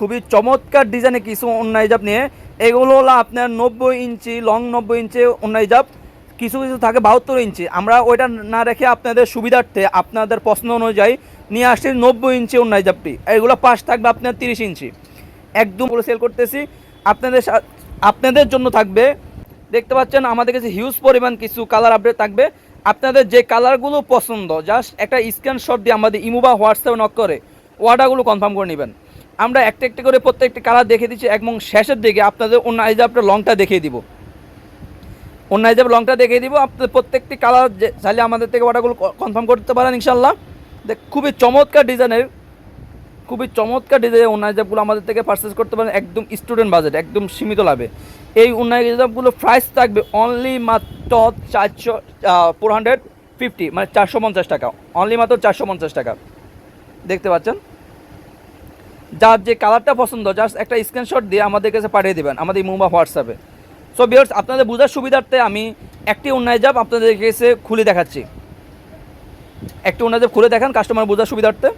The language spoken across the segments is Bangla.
খুবই চমৎকার ডিজাইনে কিছু অন্যায় জাপ নিয়ে, এগুলো হলো আপনার নব্বই ইঞ্চি লং নব্বই ইঞ্চি অন্যায় জাপ। কিছু কিছু থাকে বাহাত্তর ইঞ্চি। আমরা ওইটা না রেখে আপনাদের সুবিধার্থে, আপনাদের পছন্দ অনুযায়ী নিয়ে আসছি নব্বই ইঞ্চি অন্যায় জাপটি। এগুলো পাশ থাকবে আপনার তিরিশ ইঞ্চি। একদম পুরো সেল করতেছি। আপনাদের আপনাদের জন্য থাকবে। দেখতে পাচ্ছেন আমাদের কাছে হিউজ পরিমাণ কিছু কালার আপডেট থাকবে। আপনাদের যে কালারগুলো পছন্দ জাস্ট একটা স্ক্রিনশট দিয়ে আমাদের ইমো বা হোয়াটসঅ্যাপে নক করে অর্ডারগুলো কনফার্ম করে নেবেন। আমরা একটা একটা করে প্রত্যেকটি কালার দেখে দিচ্ছি, এবং শেষের দিকে আপনাদের অন্য আইজাবটা লংটা দেখিয়ে দিব। অন্য আইজাব লংটা দেখিয়ে দিব, আপনাদের প্রত্যেকটি কালার চাইলে আমাদের থেকে অর্ডারগুলো কনফার্ম করতে পারেন ইনশাল্লাহ দেখ খুবই চমৎকার ডিজাইনের খুবই চমৎকার ডিজাইনের অন্য আইজাবগুলো আমাদের থেকে পারচেস করতে পারেন, একদম স্টুডেন্ট বাজেট একদম সীমিত লাভে। এই অন্য আইজাবগুলো প্রাইস থাকবে অনলি মাত্র চারশো ফোর হান্ড্রেড ফিফটি মানে চারশো পঞ্চাশ টাকা অনলি মাত্র চারশো পঞ্চাশ টাকা। দেখতে পাচ্ছেন? যার যে কালারটা পছন্দ জাস্ট একটা স্ক্রিনশট দিয়ে আমাদের কাছে পাঠিয়ে দেবেন, আমাদের ইমো বা হোয়াটসঅ্যাপে সো বিয়ার্স আপনাদের বোঝার সুবিধার্থে আমি একটি অন্যায় যাব আপনাদের কাছে খুলে দেখাচ্ছি। একটি অন্যায় জাব খুলে দেখান কাস্টমার বোঝার সুবিধার্থে।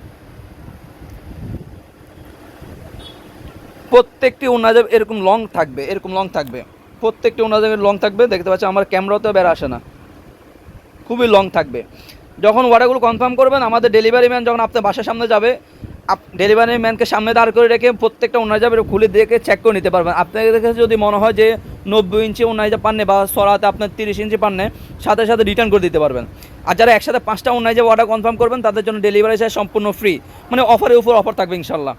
প্রত্যেকটি অন্যায় এরকম লং থাকবে, এরকম লং থাকবে। প্রত্যেকটি অন্যায় লং থাকবে, দেখতে পাচ্ছি আমার ক্যামেরাতেও বের আসে না। খুবই লং থাকবে। যখন অর্ডারগুলো কনফার্ম করবেন, আমাদের ডেলিভারি ম্যান যখন আপনার বাসার সামনে যাবে ডেলিভারি ম্যানকে সামনে দাঁড় করে রেখে প্রত্যেকটা ওনার যাবে খুলে দেখে চেক করে নিতে পারবেন। আপনাদের কাছে যদি মনে হয় যে নব্বই ইঞ্চি ওনার যা পাননে বা সরাতে আপনার তিরিশ ইঞ্চি পাননে, সাথে সাথে রিটার্ন করে দিতে পারবেন। আর যারা একসাথে পাঁচটা ওনার যে অর্ডার কনফার্ম করবেন, তাদের জন্য ডেলিভারি চার্জ সম্পূর্ণ ফ্রি মানে অফারের উপর অফার থাকবে ইনশাল্লাহ